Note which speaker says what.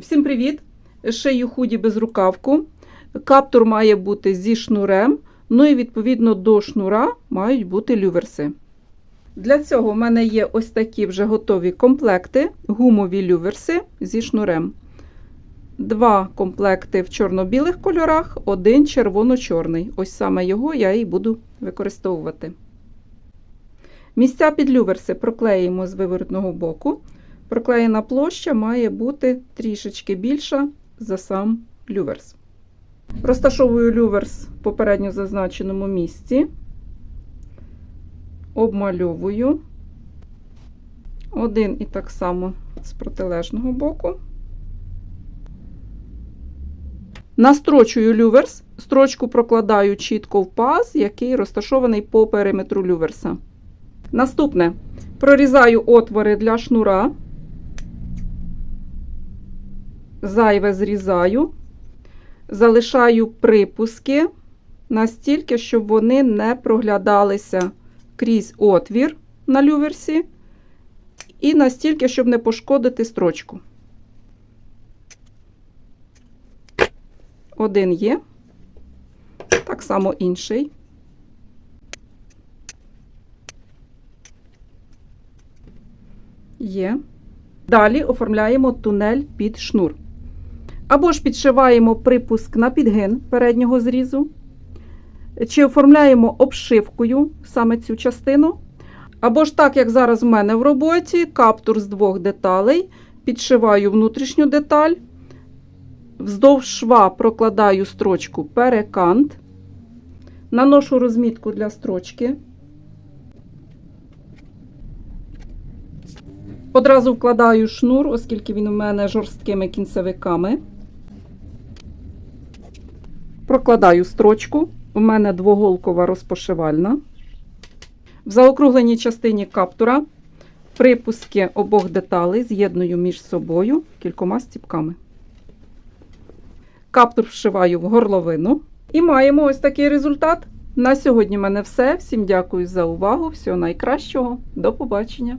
Speaker 1: Всім привіт! Шию худі без рукавку. Каптур має бути зі шнурем, ну і відповідно до шнура мають бути люверси. Для цього в мене є ось такі вже готові комплекти, гумові люверси зі шнурем. Два комплекти в чорно-білих кольорах, один червоно-чорний. Ось саме його я і буду використовувати. Місця під люверси проклеїмо з виворотного боку. Проклеєна площа має бути трішечки більша за сам люверс. Розташовую люверс в попередньо зазначеному місці, обмальовую один і так само з протилежного боку. Настрочую люверс, строчку прокладаю чітко в паз, який розташований по периметру люверса. Наступне прорізаю отвори для шнура, зайве зрізаю, залишаю припуски настільки, щоб вони не проглядалися крізь отвір на люверсі, і настільки, щоб не пошкодити строчку. Один є, так само інший. Є. Далі оформляємо тунель під шнур. Або ж підшиваємо припуск на підгин переднього зрізу, чи оформляємо обшивкою саме цю частину. Або ж так, як зараз в мене в роботі, каптур з двох деталей, підшиваю внутрішню деталь, вздовж шва прокладаю строчку перекант, наношу розмітку для строчки. Одразу вкладаю шнур, оскільки він у мене жорсткими кінцевиками. Прокладаю строчку. У мене двоголкова розпошивальна. В заокругленій частині каптура припуски обох деталей з'єдную між собою кількома стіпками. Каптур вшиваю в горловину. І маємо ось такий результат. На сьогодні в мене все. Всім дякую за увагу. Всього найкращого. До побачення!